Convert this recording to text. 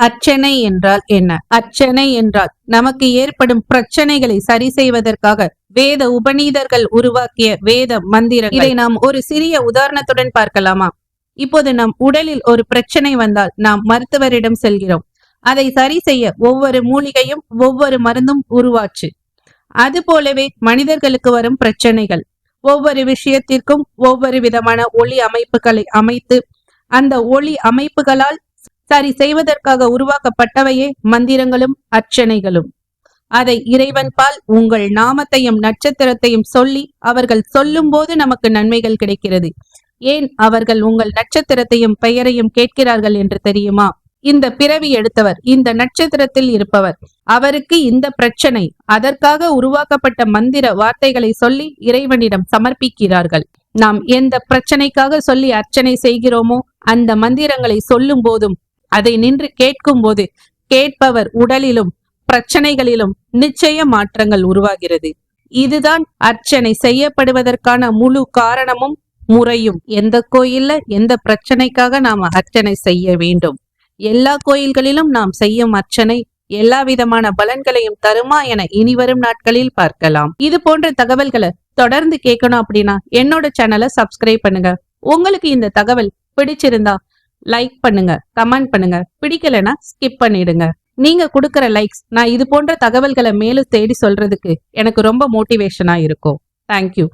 அர்ச்சனை என்றால் என்ன? அர்ச்சனை என்றால் நமக்கு ஏற்படும் பிரச்சனைகளை சரி செய்வதற்காக வேத உபநீதர்கள் உருவாக்கிய வேத மந்திரம் இதை நாம் ஒரு சிறிய உதாரணத்துடன் பார்க்கலாமா? இப்போது நம் உடலில் ஒரு பிரச்சனை வந்தால் நாம் மருத்துவரிடம் செல்கிறோம். அதை சரி செய்ய ஒவ்வொரு மூலிகையும் ஒவ்வொரு மருந்தும் உருவாச்சு. அது போலவே மனிதர்களுக்கு வரும் பிரச்சனைகள். ஒவ்வொரு விஷயத்திற்கும் ஒவ்வொரு விதமான ஒளி அமைப்புகளை அமைத்து அந்த ஒளி அமைப்புகளால் சரி செய்வதற்காக உருவாக்கப்பட்டவையே மந்திரங்களும் அர்ச்சனைகளும். அதை இறைவன் பால் உங்கள் நாமத்தையும் நட்சத்திரத்தையும் சொல்லி அவர்கள் சொல்லும் போது நமக்கு நன்மைகள் கிடைக்கிறது. ஏன் அவர்கள் உங்கள் நட்சத்திரத்தையும் பெயரையும் கேட்கிறார்கள் என்று தெரியுமா? இந்த பிறவி எடுத்தவர் இந்த நட்சத்திரத்தில் இருப்பவர் அவருக்கு இந்த பிரச்சனை அதற்காக உருவாக்கப்பட்ட மந்திர வார்த்தைகளை சொல்லி இறைவனிடம் சமர்ப்பிக்கிறார்கள். நாம் எந்த பிரச்சனைக்காக சொல்லி அர்ச்சனை செய்கிறோமோ அந்த மந்திரங்களை சொல்லும் போதும் அதை நின்று கேட்கும் போது கேட்பவர் உடலிலும் பிரச்சனைகளிலும் நிச்சய மாற்றங்கள் உருவாகிறது. இதுதான் அர்ச்சனை செய்யப்படுவதற்கான முழு காரணமும் முறையும். எந்த கோயில்ல எந்த பிரச்சனைக்காக நாம் அர்ச்சனை செய்ய வேண்டும்? எல்லா கோயில்களிலும் நாம் செய்யும் அர்ச்சனை எல்லா விதமான பலன்களையும் தருமா என இனிவரும் நாட்களில் பார்க்கலாம். இது போன்ற தகவல்களை தொடர்ந்து கேட்கணும் அப்படின்னா என்னோட சேனலை சப்ஸ்கிரைப் பண்ணுங்க. உங்களுக்கு இந்த தகவல் பிடிச்சிருந்தா லைக் பண்ணுங்க கமெண்ட் பண்ணுங்க. பிடிக்கலைன்னா ஸ்கிப் பண்ணிடுங்க. நீங்க கொடுக்கற லைக்ஸ் நான் இது போன்ற தகவல்களை மேலும் தேடி சொல்றதுக்கு எனக்கு ரொம்ப மோட்டிவேஷனா இருக்கும். தேங்க்யூ